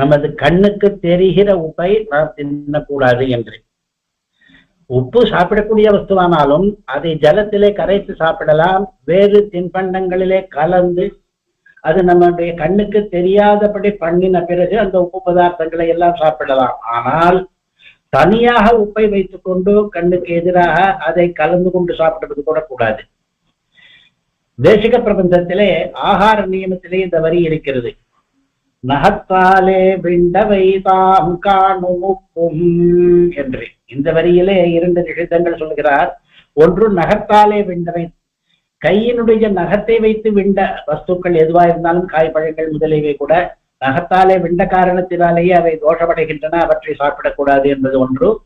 நமது கண்ணுக்கு தெரிகிற உப்பை நாம் தின்னக்கூடாது என்று. உப்பு சாப்பிடக்கூடிய வஸ்துவானாலும் அதை ஜலத்திலே கரைத்து சாப்பிடலாம். வேறு தின்பண்டங்களிலே கலந்து அது நம்முடைய கண்ணுக்கு தெரியாதபடி பண்ணின பிறகு அந்த உப்பு பதார்த்தங்களை எல்லாம் சாப்பிடலாம். ஆனால் தனியாக உப்பை வைத்துக்கொண்டு கண்ணுக்கு எதிராக அதை கலந்து கொண்டு சாப்பிடுவது கூட கூடாது. தேசிக பிரபந்தத்திலே ஆகார நியமத்திலே இந்த வரி இருக்கிறது. நகத்தாலே விண்டவை தாம் காணும் என்று. இந்த வரியிலே இரண்டு நிகழ்த்தங்கள் சொல்கிறார். ஒன்று நகத்தாலே விண்டவை. கையினுடைய நகத்தை வைத்து விண்ட வஸ்துக்கள் எதுவா இருந்தாலும் காய்பழங்கள் முதலியவை கூட. நகத்தாலே விண்ட காரணத்தினாலேயே அவை தோஷமடைகின்றன அவற்றை சாப்பிடக்கூடாது என்பது ஒன்று.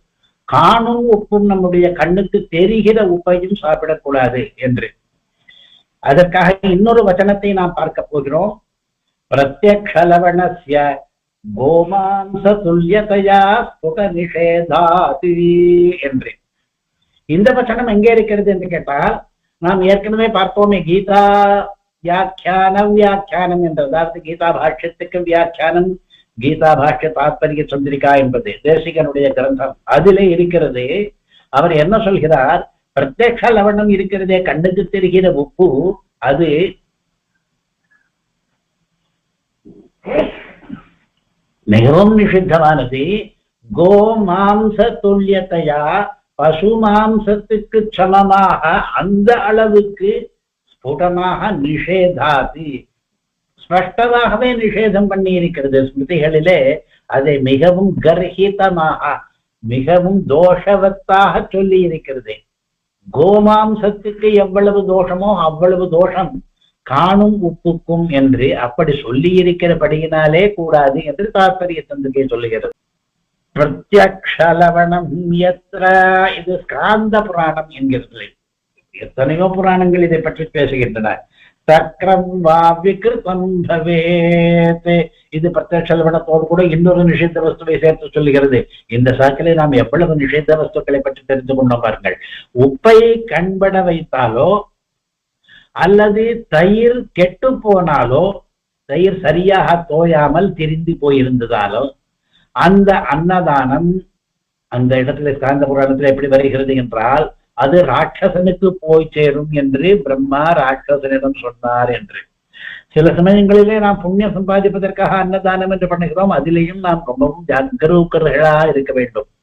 காணும் உப்பும் நம்முடைய கண்ணுக்கு தெரிகிற உப்பையும் சாப்பிடக்கூடாது என்று. அதற்காக இன்னொரு வச்சனத்தை நாம் பார்க்க போகிறோம். प्रत्यक्षलवणस्य கோமாம்ச துல்லியதையா ஸ்புட நிஷேதாதி என்று. இந்த வசனம் எங்கே இருக்கிறது என்று கேட்டால் நாம் ஏற்கனவே பார்த்தோமே கீதா வியாக்கியான வியாக்கியானம் என்ற அதாவது கீதா பாஷ்யத்துக்கு வியாக்கியானம் கீதா பாஷ்ய தாத்பரிய சந்திரிகா என்பது தேசிகனுடைய கிரந்தம். அதிலே இருக்கிறது அவர் என்ன சொல்கிறார்? பிரத்யக்ஷ லவணம் இருக்கிறதே கண்ணுக்கு தெரிகிற உப்பு அது மிகவும் நிஷித்தமானது. கோ மாம்ச துல்லியத்தையா பசு மாம்சத்துக்கு சமமாக அந்த அளவுக்கு ஸ்புடமாக நிஷேதாதி. ஸ்பஷ்டமாகவே நிஷேதம் பண்ணி இருக்கிறது ஸ்மிருதிகளிலே. அதை மிகவும் கர்ஹிதமாக மிகவும் தோஷவத்தாக சொல்லி இருக்கிறது. கோமாம்சத்துக்கு எவ்வளவு தோஷமோ அவ்வளவு தோஷம் காணும் உப்புக்கும் என்று அப்படி சொல்லி இருக்கிறபடியினாலே கூடாது என்று தாற்பரிய தந்திரிகை சொல்லுகிறது. பிரத்யக்ஷலவணம் எத்திர இது ஸ்காந்த புராணம் என்கிறது. எத்தனையோ புராணங்கள் இதை பற்றி பேசுகின்றன. சக்கரம் வா விகிருதம் பவேத். இது பிரத்யக்ஷலவணத்தோடு கூட இன்னொரு நிஷித்த வஸ்துவை சேர்த்து சொல்லுகிறது. இந்த சாக்கிலே நாம் எவ்வளவு நிஷித்த வஸ்துக்களை பற்றி தெரிந்து கொண்டோம் பாருங்கள். உப்பை கண்பட வைத்தாலோ அல்லது தயிர் கெட்டு போனாலோ தயிர் சரியாக தோயாமல் திரிந்து போயிருந்ததாலோ அந்த அன்னதானம் அந்த இடத்துல சாந்த புராணத்தில் எப்படி வருகிறது என்றால் அது ராட்சசனுக்கு போய் சேரும் என்று பிரம்மா ராட்சசனிடம் சொன்னார் என்று. சில சமயங்களிலே நாம் புண்ணியம் சம்பாதிப்பதற்காக அன்னதானம் என்று பண்ணுகிறோம் அதிலேயும் நாம் ரொம்பவும் ஜாக்கிரூக்கர்களா இருக்க வேண்டும்.